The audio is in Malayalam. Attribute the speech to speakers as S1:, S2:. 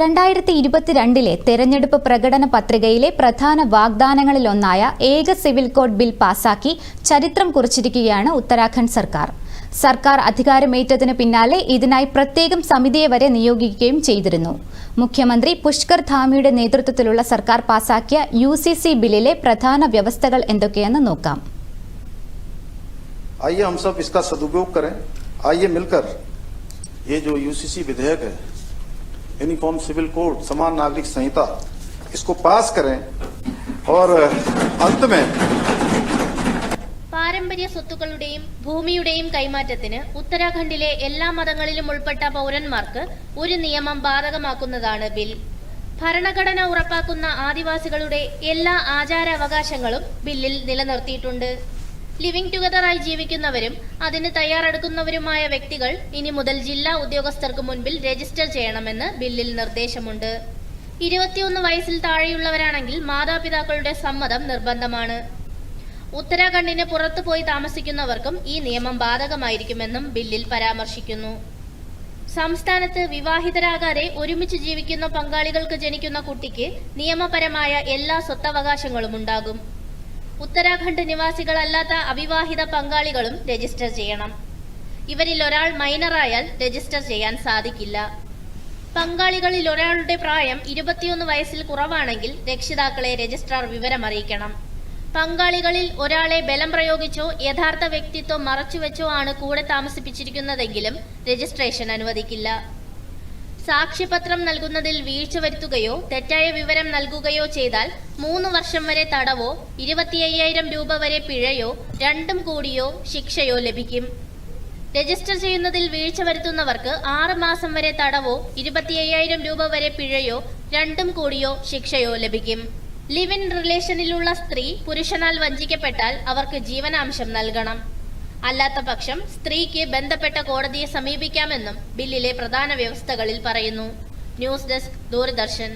S1: രണ്ടായിരത്തി ഇരുപത്തിരണ്ടിലെ തെരഞ്ഞെടുപ്പ് പ്രകടന പത്രികയിലെ പ്രധാന വാഗ്ദാനങ്ങളിലൊന്നായ ഏക സിവിൽ കോഡ് ബിൽ പാസാക്കി ചരിത്രം കുറിച്ചിരിക്കുകയാണ് ഉത്തരാഖണ്ഡ് സർക്കാർ സർക്കാർ അധികാരമേറ്റതിന് പിന്നാലെ ഇതിനായി പ്രത്യേകം സമിതിയെ വരെ നിയോഗിക്കുകയും ചെയ്തിരുന്നു മുഖ്യമന്ത്രി പുഷ്കർ ധാമിയുടെ നേതൃത്വത്തിലുള്ള സർക്കാർ പാസാക്കിയ യു ബില്ലിലെ പ്രധാന വ്യവസ്ഥകൾ എന്തൊക്കെയെന്ന് നോക്കാം
S2: आइए हम सब इसका सदुपयोग करें आइए मिलकर ये जो यूसीसी विधेयक है यूनिफॉर्म सिविल कोड समान नागरिक संहिता इसको पास करें और अंत में
S3: പാരമ്പര്യ സ്വത്തുക്കളുടെയും ഭൂമിയുടെയും കൈമാറ്റത്തിന് ഉത്തരാഖണ്ഡിലെ എല്ലാ മതങ്ങളിലും ഉൾപ്പെട്ട പൗരന്മാർക്ക് ഒരു നിയമം ബാധകമാക്കുന്നതാണ് ബിൽ ഭരണഘടന ഉറപ്പാക്കുന്ന ആദിവാസികളുടെ എല്ലാ ആചാരാവകാശങ്ങളും ബില്ലിൽ നിലനിർത്തിയിട്ടുണ്ട് ലിവിംഗ് ടുഗദറായി ജീവിക്കുന്നവരും അതിന് തയ്യാറെടുക്കുന്നവരുമായ വ്യക്തികൾ ഇനി മുതൽ ജില്ലാ ഉദ്യോഗസ്ഥർക്ക് മുൻപിൽ രജിസ്റ്റർ ചെയ്യണമെന്ന് ബില്ലിൽ നിർദ്ദേശമുണ്ട്. ഇരുപത്തിയൊന്ന് വയസ്സിൽ താഴെയുള്ളവരാണെങ്കിൽ മാതാപിതാക്കളുടെ സമ്മതം നിർബന്ധമാണ്. ഉത്തരാഖണ്ഡിന് പുറത്തുപോയി താമസിക്കുന്നവർക്കും ഈ നിയമം ബാധകമായിരിക്കുമെന്നും ബില്ലിൽ പരാമർശിക്കുന്നു. സംസ്ഥാനത്ത് വിവാഹിതരാകാതെ ഒരുമിച്ച് ജീവിക്കുന്ന പങ്കാളികൾക്ക് ജനിക്കുന്ന കുട്ടിക്ക് നിയമപരമായ എല്ലാ സ്വത്തവകാശങ്ങളും ഉണ്ടാകും. ഉത്തരാഖണ്ഡ് നിവാസികളല്ലാത്ത അവിവാഹിത പങ്കാളികളും രജിസ്റ്റർ ചെയ്യണം. ഇവരിൽ ഒരാൾ മൈനറായാൽ രജിസ്റ്റർ ചെയ്യാൻ സാധിക്കില്ല. പങ്കാളികളിൽ ഒരാളുടെ പ്രായം ഇരുപത്തിയൊന്ന് വയസ്സിൽ കുറവാണെങ്കിൽ രക്ഷിതാക്കളെ രജിസ്ട്രാർ വിവരം അറിയിക്കണം പങ്കാളികളിൽ ഒരാളെ ബലം പ്രയോഗിച്ചോ യഥാർത്ഥ വ്യക്തിത്വം മറച്ചുവെച്ചോ ആണ് കൂടെ താമസിപ്പിച്ചിരിക്കുന്നതെങ്കിലും രജിസ്ട്രേഷൻ അനുവദിക്കില്ല. സാക്ഷ്യപത്രം നൽകുന്നതിൽ വീഴ്ച വരുത്തുകയോ തെറ്റായ വിവരം നൽകുകയോ ചെയ്താൽ മൂന്ന് വർഷം വരെ തടവോ ഇരുപത്തി അയ്യായിരം രൂപ വരെ പിഴയോ രണ്ടും കൂടിയോ ശിക്ഷയോ ലഭിക്കും. രജിസ്റ്റർ ചെയ്യുന്നതിൽ വീഴ്ച വരുത്തുന്നവർക്ക് ആറ് മാസം വരെ തടവോ ഇരുപത്തി അയ്യായിരം രൂപ വരെ പിഴയോ രണ്ടും കൂടിയോ ശിക്ഷയോ ലഭിക്കും. ലിവ് ഇൻ റിലേഷനിലുള്ള സ്ത്രീ പുരുഷനാൽ വഞ്ചിക്കപ്പെട്ടാൽ അവർക്ക് ജീവനാംശം നൽകണം. അല്ലാത്ത പക്ഷം സ്ത്രീക്ക് ബന്ധപ്പെട്ട കോടതിയെ സമീപിക്കാമെന്നും ബില്ലിലെ പ്രധാന വ്യവസ്ഥകളിൽ പറയുന്നു. News desk Doordarshan.